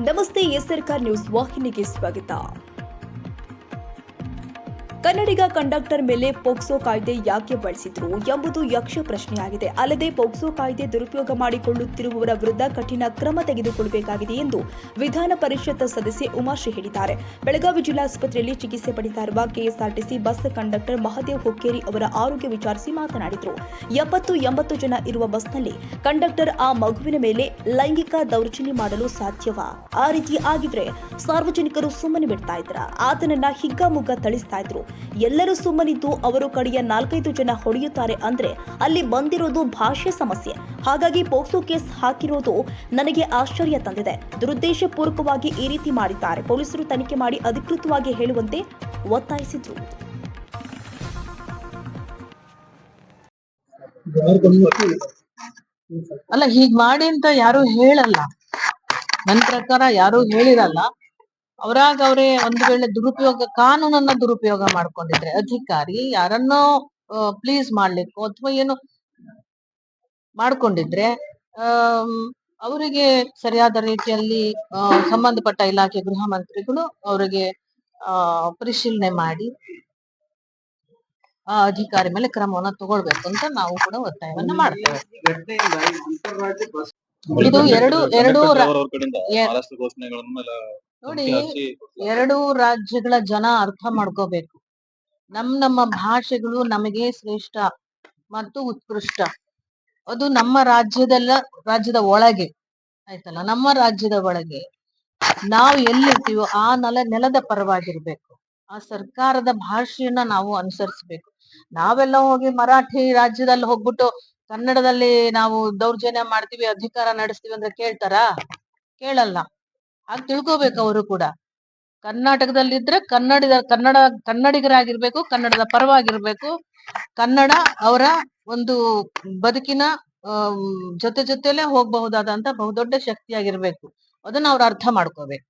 ನಮಸ್ತೆ ಎಸ್ಆರ್ಕಾರ್ ನ್ಯೂಸ್ ವಾಹಿನಿಗೆ ಸ್ವಾಗತ. ಕನ್ನಡಿಗ ಕಂಡಕ್ಟರ್ ಮೇಲೆ ಪೋಕ್ಸೋ ಕಾಯ್ದೆ ಯಾಕೆ ಬಳಸಿದ್ರು ಎಂಬುದು ಯಕ್ಷ ಪ್ರಶ್ನೆಯಾಗಿದೆ. ಅಲ್ಲದೆ ಪೋಕ್ಸೋ ಕಾಯ್ದೆ ದುರುಪಯೋಗ ಮಾಡಿಕೊಳ್ಳುತ್ತಿರುವವರ ವಿರುದ್ಧ ಕಠಿಣ ಕ್ರಮ ತೆಗೆದುಕೊಳ್ಳಬೇಕಾಗಿದೆ ಎಂದು ವಿಧಾನ ಪರಿಷತ್ ಸದಸ್ಯೆ ಉಮಾಶ್ರೀ ಹೇಳಿದ್ದಾರೆ. ಬೆಳಗಾವಿ ಜಿಲ್ಲಾಸ್ಪತ್ರೆಯಲ್ಲಿ ಚಿಕಿತ್ಸೆ ಪಡಿತಾ ಇರುವ KSRTC bus conductor Mahadev Hukkeri ಅವರ ಆರೋಗ್ಯ ವಿಚಾರಿಸಿ ಮಾತನಾಡಿದರು. ಎಪ್ಪತ್ತು ಎಂಬತ್ತು ಜನ ಇರುವ ಬಸ್ನಲ್ಲಿ ಕಂಡಕ್ಟರ್ ಆ ಮಗುವಿನ ಮೇಲೆ ಲೈಂಗಿಕ ದೌರ್ಜನ್ಯ ಮಾಡಲು ಸಾಧ್ಯವಾ? ಆ ರೀತಿ ಆಗಿದ್ರೆ ಸಾರ್ವಜನಿಕರು ಸುಮ್ಮನೆ ಬಿಡ್ತಾ ಇದ್ರ ಆತನನ್ನ ಹಿಗ್ಗಾಮುಗ್ಗ ಥಳಿಸ್ತಾ ಇದ್ರು. ಎಲ್ಲರೂ ಸುಮ್ಮನಿದ್ದು ಅವರು ಕಡೆಯ ನಾಲ್ಕೈದು ಜನ ಹೊಡೆಯುತ್ತಾರೆ ಅಂದ್ರೆ ಅಲ್ಲಿ ಬಂದಿರೋದು ಭಾಷೆ ಸಮಸ್ಯೆ. ಹಾಗಾಗಿ ಪೋಕ್ಸೋ ಕೇಸ್ ಹಾಕಿರೋದು ನನಗೆ ಆಶ್ಚರ್ಯ ತಂದಿದೆ. ದುರುದ್ದೇಶಪೂರ್ವಕವಾಗಿ ಈ ರೀತಿ ಮಾಡಿದ್ದಾರೆ. ಪೊಲೀಸರು ತನಿಖೆ ಮಾಡಿ ಅಧಿಕೃತವಾಗಿ ಹೇಳುವಂತೆ ಒತ್ತಾಯಿಸಿದ್ರು. ಅಲ್ಲ, ಹೀಗ್ ಮಾಡಿ ಅಂತ ಯಾರು ಹೇಳಲ್ಲ. ನನ್ ಪ್ರಕಾರ ಯಾರು ಹೇಳಿರಲ್ಲ. ಅವ್ರಾಗ ಅವರೇ ಒಂದು ವೇಳೆ ದುರುಪಯೋಗ ಕಾನೂನನ್ನ ದುರುಪಯೋಗ ಮಾಡ್ಕೊಂಡಿದ್ರೆ ಅಧಿಕಾರಿ ಯಾರನ್ನೋ ಪ್ಲೀಸ್ ಮಾಡ್ಲಿಕ್ಕೋ ಅಥವಾ ಏನು ಮಾಡ್ಕೊಂಡಿದ್ರೆ ಅವರಿಗೆ ಸರಿಯಾದ ರೀತಿಯಲ್ಲಿ ಸಂಬಂಧಪಟ್ಟ ಇಲಾಖೆ ಗೃಹ ಮಂತ್ರಿಗಳು ಅವರಿಗೆ ಆ ಪರಿಶೀಲನೆ ಮಾಡಿ ಆ ಅಧಿಕಾರಿ ಮೇಲೆ ಕ್ರಮವನ್ನ ತಗೊಳ್ಬೇಕು ಅಂತ ನಾವು ಕೂಡ ಒತ್ತಾಯವನ್ನ ಮಾಡ್ತೇವೆ. ಇದು ಎರಡು ಎರಡು ನೋಡಿ ಎರಡು ಎರಡೂ ರಾಜ್ಯಗಳ ಜನ ಅರ್ಥ ಮಾಡ್ಕೋಬೇಕು. ನಮ್ ನಮ್ಮ ಭಾಷೆಗಳು ನಮಗೆ ಶ್ರೇಷ್ಠ ಮತ್ತು ಉತ್ಕೃಷ್ಟ. ಅದು ನಮ್ಮ ರಾಜ್ಯದಲ್ಲ ರಾಜ್ಯದ ಒಳಗೆ. ಆಯ್ತಲ್ಲ? ನಮ್ಮ ರಾಜ್ಯದ ಒಳಗೆ. ನಾವು ಎಲ್ಲಿರ್ತೀವೋ ಆ ನೆಲ ನೆಲದ ಪರವಾಗಿರ್ಬೇಕು. ಆ ಸರ್ಕಾರದ ಭಾಷೆಯನ್ನ ನಾವು ಅನುಸರಿಸ್ಬೇಕು. ನಾವೆಲ್ಲ ಹೋಗಿ ಮರಾಠಿ ರಾಜ್ಯದಲ್ಲಿ ಹೋಗ್ಬಿಟ್ಟು ಕನ್ನಡದಲ್ಲಿ ನಾವು ದೌರ್ಜನ್ಯ ಮಾಡ್ತೀವಿ ಅಧಿಕಾರ ನಡೆಸ್ತೀವಿ ಅಂದ್ರೆ ಕೇಳ್ತಾರಾ? ಕೇಳಲ್ಲ. ಹಾಗೆ ತಿಳ್ಕೋಬೇಕು ಅವರು ಕೂಡ. ಕರ್ನಾಟಕದಲ್ಲಿದ್ರೆ ಕನ್ನಡದ ಕನ್ನಡ, ಕನ್ನಡಿಗರಾಗಿರ್ಬೇಕು, ಕನ್ನಡದ ಪರವಾಗಿರ್ಬೇಕು. ಕನ್ನಡ ಅವರ ಒಂದು ಬದುಕಿನ ಜೊತೆ ಜೊತೆಲೆ ಹೋಗಬಹುದಾದಂತ ಬಹುದೊಡ್ಡ ಶಕ್ತಿಯಾಗಿರ್ಬೇಕು. ಅದನ್ನ ಅವ್ರು ಅರ್ಥ ಮಾಡ್ಕೋಬೇಕು.